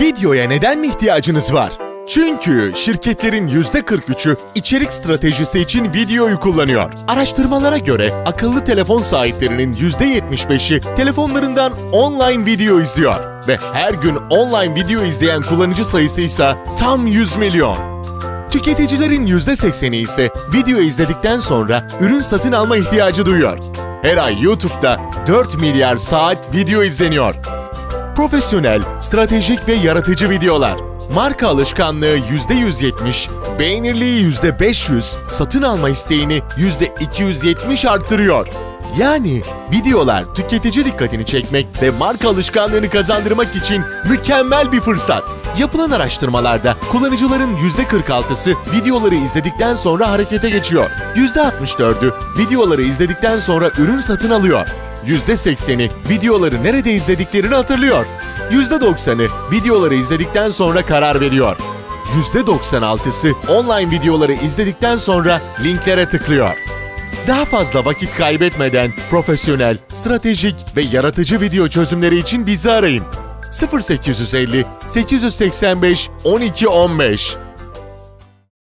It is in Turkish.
Videoya neden mi ihtiyacınız var? Çünkü şirketlerin %43'ü içerik stratejisi için videoyu kullanıyor. Araştırmalara göre akıllı telefon sahiplerinin %75'i telefonlarından online video izliyor. Ve her gün online video izleyen kullanıcı sayısı ise tam 100 milyon. Tüketicilerin %80'i ise video izledikten sonra ürün satın alma ihtiyacı duyuyor. Her ay YouTube'da 4 milyar saat video izleniyor. Profesyonel, stratejik ve yaratıcı videolar. Marka alışkanlığı %170, beğenirliği %500, satın alma isteğini %270 arttırıyor. Yani videolar tüketici dikkatini çekmek ve marka alışkanlığını kazandırmak için mükemmel bir fırsat. Yapılan araştırmalarda kullanıcıların %46'sı videoları izledikten sonra harekete geçiyor. %64'ü videoları izledikten sonra ürün satın alıyor. %80'i videoları nerede izlediklerini hatırlıyor. %90'ı videoları izledikten sonra karar veriyor. %96'sı online videoları izledikten sonra linklere tıklıyor. Daha fazla vakit kaybetmeden profesyonel, stratejik ve yaratıcı video çözümleri için bizi arayın. 0850 885 1215